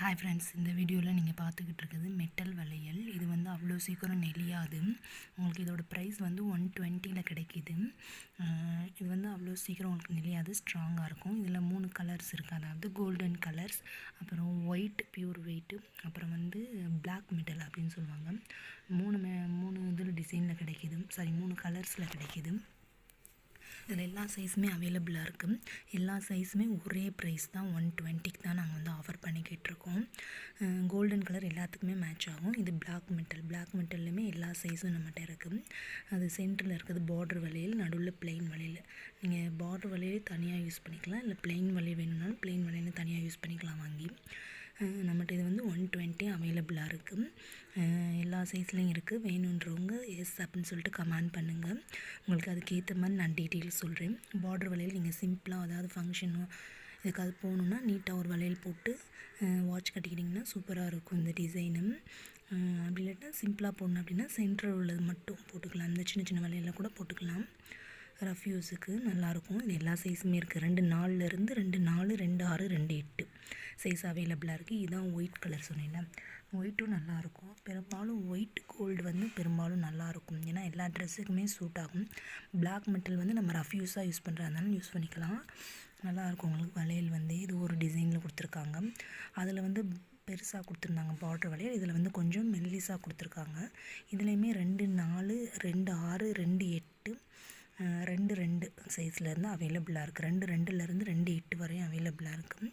Hi friends இந்த வீடியோவில் நீங்கள் பார்த்துக்கிட்டு இருக்குது மெட்டல் வளையல். இது வந்து அவ்வளோ சீக்கிரம் நெளியாது. உங்களுக்கு இதோட ப்ரைஸ் வந்து ஒன் டுவெண்ட்டியில் கிடைக்கிது. இது வந்து அவ்வளோ சீக்கிரம் உங்களுக்கு நெளியாது ஸ்ட்ராங்காக இருக்கும். இதில் மூணு கலர்ஸ் இருக்குது அதாவது கோல்டன் கலர்ஸ் அப்புறம் ஒயிட் பியூர் ஒயிட்டு அப்புறம் வந்து பிளாக் மெட்டல் அப்படின்னு சொல்லுவாங்க. மூணு மே மூணு இதில் டிசைனில் கிடைக்கிது. சாரி மூணு கலர்ஸில் கிடைக்கிது. இதில் எல்லா சைஸுமே அவைலபிளாக இருக்குது எல்லா சைஸுமே ஒரே ப்ரைஸ் தான் ஒன் டுவெண்ட்டிக்கு தான் நாங்கள் வந்து பண்ணிக்கிட்டுருக்கோம் கோல்டன் கலர் எல்லாத்துக்குமே மேட்ச் ஆகும். இது பிளாக் மெட்டல் பிளாக் மெட்டல்லையுமே எல்லா சைஸும் நம்மகிட்ட இருக்குது அது சென்டரில் இருக்கிறது பார்டர் வளையல் நடுவில் பிளெயின் வளையல். நீங்கள் பார்டர் வளையல் தனியாக யூஸ் பண்ணிக்கலாம். இல்லை பிளெயின் வளையல் வேணும்னாலும் பிளெயின் வளையல் தனியாக யூஸ் பண்ணிக்கலாம் வாங்கி. நம்மகிட்ட இது வந்து ஒன் டுவெண்ட்டி அவைலபிளாக இருக்குது எல்லா சைஸ்லேயும் இருக்குது வேணுன்றவங்க எஸ் அப்படின்னு சொல்லிட்டு கமெண்ட் பண்ணுங்கள் உங்களுக்கு அதுக்கேற்ற மாதிரி நான் டீட்டெயில்ஸ் சொல்கிறேன் பார்டர் வலையில் நீங்கள் சிம்பிளாக அதாவது ஃபங்க்ஷனோ இதுக்காவது போகணுன்னா நீட்டாக ஒரு வளையல் போட்டு வாட்ச் கட்டிக்கிட்டிங்கன்னா சூப்பராக இருக்கும் இந்த டிசைனு அப்படி இல்லாட்டா சிம்பிளாக போடணும் அப்படின்னா சென்டர் உள்ளது மட்டும் போட்டுக்கலாம். இந்த சின்ன சின்ன வளையலில் கூட போட்டுக்கலாம். ரஃப் யூஸுக்கு நல்லாயிருக்கும். இது எல்லா சைஸுமே இருக்குது ரெண்டு நாலுலேருந்து ரெண்டு நாலு ரெண்டு ஆறு ரெண்டு எட்டு சைஸ் அவைலபிளாக இருக்குது இதுதான் ஒயிட் கலர் சொன்னேன் ஒயிட்டும் நல்லாயிருக்கும். பெரும்பாலும் ஒயிட் கோல்டு வந்து பெரும்பாலும் நல்லாயிருக்கும். ஏன்னா எல்லா ட்ரெஸ்ஸுக்குமே சூட் ஆகும். பிளாக் மெட்டல் வந்து நம்ம ரஃப் யூஸாக யூஸ் பண்ணுறதுனால யூஸ் பண்ணிக்கலாம். நல்லாயிருக்கும் உங்களுக்கு வளையல் வந்து. இது ஒரு டிசைனில் கொடுத்துருக்காங்க. அதில் வந்து பெருசாக கொடுத்துருந்தாங்க பார்டர் வளையல். இதில் வந்து கொஞ்சம் மெல்லிஸாக கொடுத்துருக்காங்க. இதுலேயுமே ரெண்டு நாலு ரெண்டு ஆறு ரெண்டு எட்டு ரெண்டு ரெண்டு சைஸ்லேருந்து அவைலபிளாக இருக்குது ரெண்டு ரெண்டுலேருந்து ரெண்டு எட்டு வரையும் அவைலபிளாக இருக்குது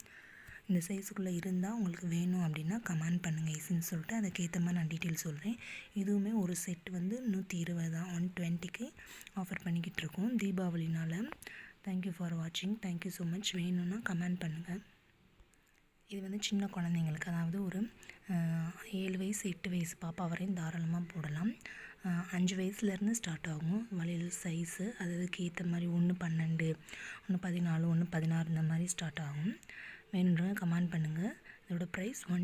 இந்த சைஸுக்குள்ளே இருந்தால் உங்களுக்கு வேணும் அப்படின்னா கமெண்ட் பண்ணுங்கள் ஈஸின்னு சொல்லிட்டு அதுக்கேற்ற மாதிரி நான் டீட்டெயில் சொல்கிறேன் இதுவுமே ஒரு செட் வந்து நூற்றி இருபது தான் ஒன் டுவெண்ட்டிக்கு ஆஃபர் பண்ணிக்கிட்டு இருக்கோம். தீபாவளினால் தேங்க்யூ ஃபார் வாட்சிங் தேங்க்யூ ஸோ மச் வேணும்னா கமெண்ட் பண்ணுங்கள் இது வந்து சின்ன குழந்தைங்களுக்கு அதாவது ஒரு ஏழு வயசு எட்டு வயசு பாப்பா வரையும் தாராளமாக போடலாம் அஞ்சு வயசுலேருந்து ஸ்டார்ட் ஆகும். வளையல் சைஸு அதுக்கு ஏற்ற மாதிரி ஒன்று பன்னெண்டு ஒன்று பதினாலு ஒன்று பதினாறு இந்த மாதிரி ஸ்டார்ட் ஆகும். வேணுன்றவங்க கமெண்ட் பண்ணுங்கள் இதோட ப்ரைஸ் ஒன்